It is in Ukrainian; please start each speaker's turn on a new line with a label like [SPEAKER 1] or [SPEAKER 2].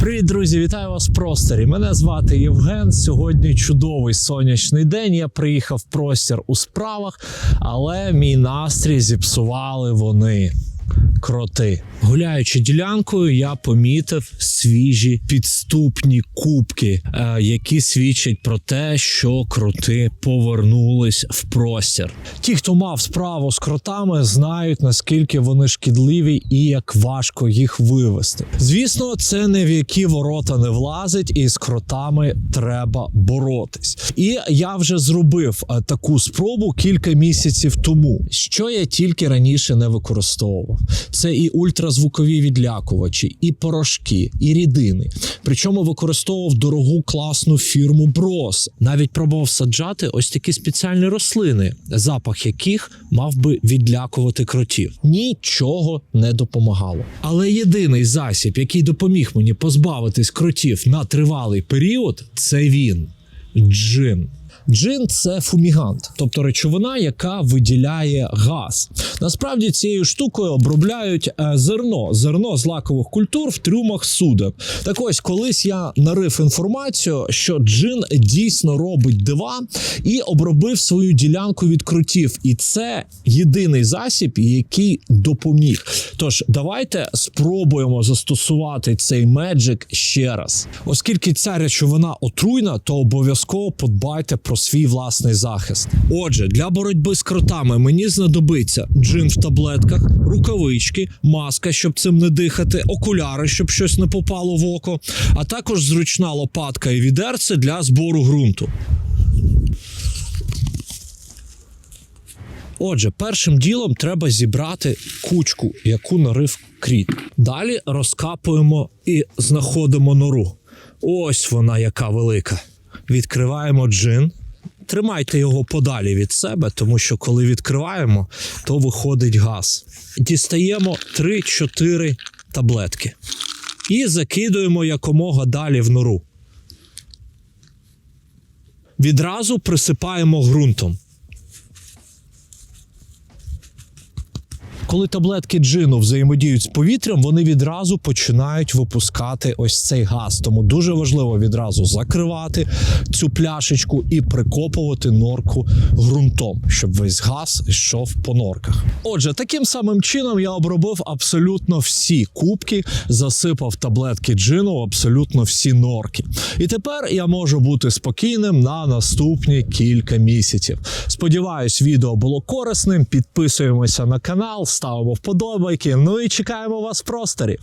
[SPEAKER 1] Привіт, друзі! Вітаю вас в просторі. Мене звати Євген. Сьогодні чудовий сонячний день. Я приїхав в простір у справах, але мій настрій зіпсували вони. Кроти. Гуляючи ділянкою, я помітив свіжі підступні кубки, е, які свідчать про те, що кроти повернулись в простір. Ті, хто мав справу з кротами, знають наскільки вони шкідливі і як важко їх вивести. Звісно, це не в які ворота не влазить, і з кротами треба боротись. І я вже зробив е, таку спробу кілька місяців тому, що я тільки раніше не використовував. Це і ультразвукові відлякувачі, і порошки, і рідини. Причому використовував дорогу класну фірму Брос. Навіть пробував саджати ось такі спеціальні рослини, запах яких мав би відлякувати кротів. Нічого не допомагало. Але єдиний засіб, який допоміг мені позбавитись кротів на тривалий період, це він джин. Джин це фумігант, тобто речовина, яка виділяє газ. Насправді цією штукою обробляють е, зерно, зерно з лакових культур в трюмах суден. Так ось колись я нарив інформацію, що джин дійсно робить дива і обробив свою ділянку від крутів. І це єдиний засіб, який допоміг. Тож давайте спробуємо застосувати цей меджик ще раз. Оскільки ця речовина отруйна, то обов'язково подбайте про свій власний захист. Отже, для боротьби з кротами мені знадобиться джин в таблетках, рукавички, маска, щоб цим не дихати, окуляри, щоб щось не попало в око, а також зручна лопатка і відерце для збору ґрунту. Отже, першим ділом треба зібрати кучку, яку нарив кріт. Далі розкапуємо і знаходимо нору. Ось вона яка велика. Відкриваємо джин. Тримайте його подалі від себе, тому що коли відкриваємо, то виходить газ. Дістаємо 3-4 таблетки і закидуємо якомога далі в нору. Відразу присипаємо ґрунтом. Коли таблетки джину взаємодіють з повітрям, вони відразу починають випускати ось цей газ. Тому дуже важливо відразу закривати цю пляшечку і прикопувати норку ґрунтом, щоб весь газ йшов по норках. Отже, таким самим чином я обробив абсолютно всі кубки, засипав таблетки джину в абсолютно всі норки. І тепер я можу бути спокійним на наступні кілька місяців. Сподіваюсь, відео було корисним. Підписуємося на канал, ставимо вподобайки. Ну і чекаємо вас в просторі.